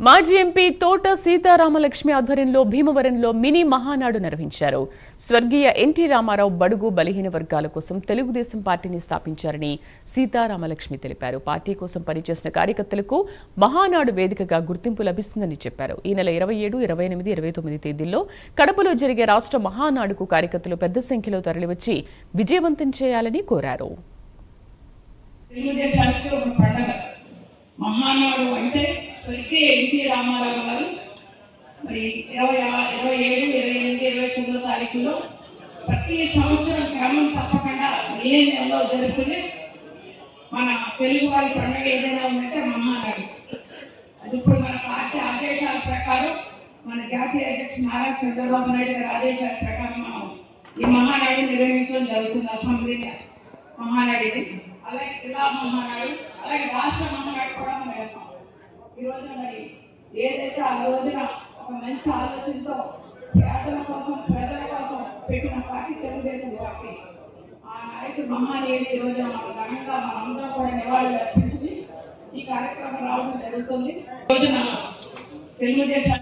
మాజీ ఎంపీ తోట సీతారామలక్ష్మి ఆధ్వర్యంలో భీమవరంలో మినీ మహానాడు నిర్వహించారు. స్వర్గీయ ఎన్టీ రామారావు బడుగు బలహీన వర్గాల కోసం తెలుగుదేశం పార్టీని స్థాపించారని సీతారామలక్ష్మి తెలిపారు. పార్టీ కోసం పనిచేసిన కార్యకర్తలకు మహానాడు వేదికగా గుర్తింపు లభిస్తుందని చెప్పారు. ఈ నెల ఇరవై ఏడు ఇరవై ఎనిమిది ఇరవై తొమ్మిది తేదీల్లో కడపలో జరిగే రాష్ట్ర మహానాడుకు కార్యకర్తలు పెద్ద సంఖ్యలో తరలివచ్చి విజయవంతం చేయాలని కోరారు. మహానాడు అంటే స్వర్గీయ ఎన్టీ రామారావు గారు. మరి ఇరవై ఆ- ఇరవై ఏడు ఇరవై ఎనిమిది ఇరవై తొమ్మిదో తారీఖులో ప్రతి సంవత్సరం క్రమం తప్పకుండా ఏ నెలలో జరుగుతుంది? మన తెలుగు వారి పండుగ ఏదైనా ఉందంటే మహానాడు అది ఇప్పుడు మన పార్టీ ఆదేశాల ప్రకారం మన జాతీయ అధ్యక్షుడు నారా చంద్రబాబు నాయుడు గారి ఆదేశాల ప్రకారం మనం ఈ మహానాడు నిర్వహించడం జరుగుతుంది అసెంబ్లీ మహానాడు ఇది అలాగే జిల్లా మహానాడు అలాగే రాష్ట్ర మహానాడు కూడా మనం వెళ్తాం మరి ఏదైతే ఆ రోజున ఒక మంచి ఆలోచనతో పేదల కోసం ప్రజల కోసం పెట్టిన పార్టీ తెలుగుదేశం పార్టీ. ఆ నాయకుడు మహానేవి ఈ రోజున మనం ఘనంగా మనందరం కూడా నివాళులు అర్పించి ఈ కార్యక్రమం రావడం జరుగుతుంది. రోజున తెలుగుదేశం